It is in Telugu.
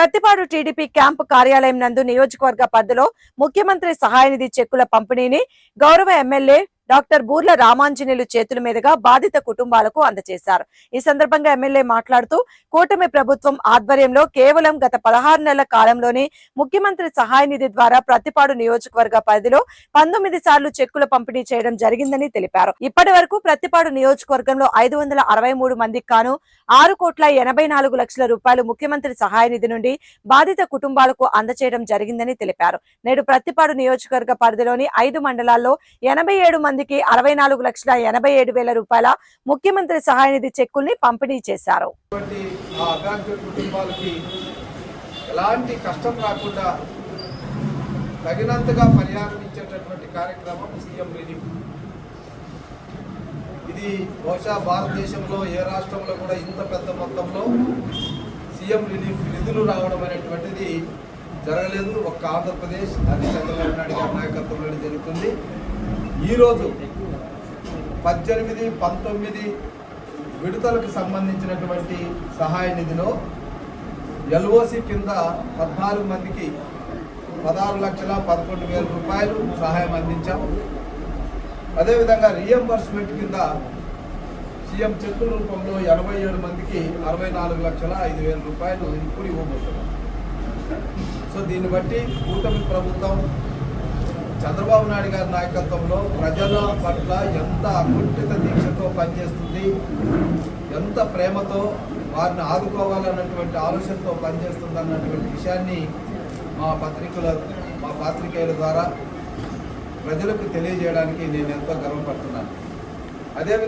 ప్రతిపాడు టీడీపీ క్యాంపు కార్యాలయం నందు నియోజకవర్గ పరిధిలో ముఖ్యమంత్రి సహాయ నిధి చెక్కుల పంపిణీని గౌరవ ఎమ్మెల్యే డాక్టర్ బూర్ల రామాంజనేయులు చేతుల మీదుగా బాధిత కుటుంబాలకు అందజేశారు. ఈ సందర్భంగా ఎమ్మెల్యే మాట్లాడుతూ కూటమి ప్రభుత్వం ఆధ్వర్యంలో కేవలం గత పదహారు నెలల కాలంలోనే ముఖ్యమంత్రి సహాయ నిధి ద్వారా ప్రతిపాడు నియోజకవర్గ పరిధిలో పంతొమ్మిది సార్లు చెక్కుల పంపిణీ చేయడం జరిగిందని తెలిపారు. ఇప్పటి వరకు ప్రతిపాడు నియోజకవర్గంలో ఐదు వందల అరవై మూడు మందికి కాను ఆరు కోట్ల ఎనభై నాలుగు లక్షల రూపాయలు ముఖ్యమంత్రి సహాయ నిధి నుండి బాధిత కుటుంబాలకు అందచేయడం జరిగిందని తెలిపారు. నేడు ప్రతిపాడు నియోజకవర్గ పరిధిలోని ఐదు మండలాల్లో ఎనభై ఏడు మందికి అరవై నాలుగు లక్షల ఎనభై ఏడు వేల రూపాయల ముఖ్యమంత్రి సహాయ నిధి చెక్కుల్ని పంపిణీ చేశారు. ఎలాంటి కష్టం రాకుండా తగినంతగా పరిహారం ఇచ్చేటటువంటి కార్యక్రమం సీఎం రిలీఫ్. ఇది బహుశా భారతదేశంలో ఏ రాష్ట్రంలో కూడా ఇంత పెద్ద మొత్తంలో సీఎం రిలీఫ్ నిధులు రావడం అనేటువంటిది జరగలేదు. ఒక్క ఆంధ్రప్రదేశ్ అది చంద్రబాబు నాయుడు గారి నాయకత్వంలో జరుగుతుంది. ఈరోజు పద్దెనిమిది పంతొమ్మిది విడతలకు సంబంధించినటువంటి సహాయ నిధిలో ఎల్ఓసి కింద పద్నాలుగు మందికి పదహారు లక్షల పదకొండు వేల రూపాయలు సహాయం అందించాం. అదేవిధంగా రియంబర్స్మెంట్ కింద సీఎం చెక్కుల రూపంలో ఎనభై ఏడు మందికి అరవై నాలుగు లక్షల ఐదు వేల రూపాయలు ఇప్పుడు ఇవ్వబోతున్నాం సో దీన్ని బట్టి కూటమి ప్రభుత్వం చంద్రబాబు నాయుడు గారి నాయకత్వంలో ప్రజల పట్ల ఎంత అకుంఠిత దీక్షతో పనిచేస్తుంది ఎంత ప్రేమతో వారిని ఆదుకోవాలన్నటువంటి ఆలోచనతో పనిచేస్తుంది అన్నటువంటి విషయాన్ని మా పత్రికల మా పాత్రికేయుల ద్వారా ప్రజలకు తెలియజేయడానికి నేను ఎంతో గర్వపడుతున్నాను. అదేవిధంగా